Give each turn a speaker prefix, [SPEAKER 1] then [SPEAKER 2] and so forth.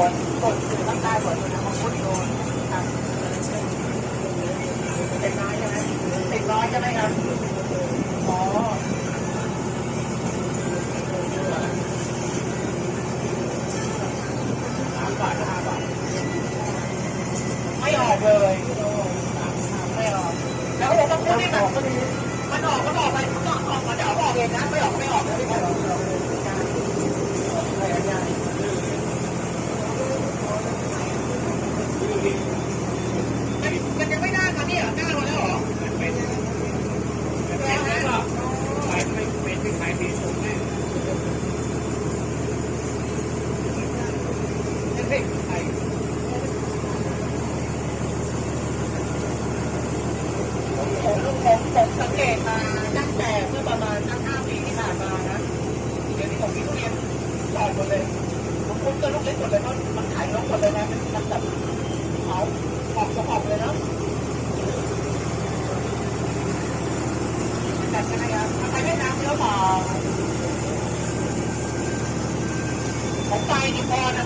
[SPEAKER 1] วนกดคือข้างใต้กดคือมังคุดโดนครับเป็นน้อยใช่ไหมติดน้อยใช่ไหมครับอ๋อสามบาทห้าบาทไม่ออกเลยไม่ออกแล้วเราต้องพูดให้มันมันออกมันออกไปมันออกออกมันจะออกเองนะไม่ออกไม่ออกนะไม่ออกมันยังไม่ได้มาเนี่ยได้มาแล้วเหรอ
[SPEAKER 2] เป็นเป็นแล้วก็ขายไม่เป็นที่ขายดีสุดแน่
[SPEAKER 1] ยังไม่ไอ้ ผมผมผมผมสังเกตมาตั้งแต่เมื่อประมาณตั้งห้าปีที่ผ่านมานะเดี๋ยวนี้ผมมีทุเรียนหลอดหมดเลยผมคุ้นก็ลูกเล็กหมดเลยเพราะมันขายนกหมดเลยนะมันมันแบบเอาออกสมออกเลยเนาะกันใช่ไหมครับไปเวียดนามแล้วมาผมไปนี่พอนะ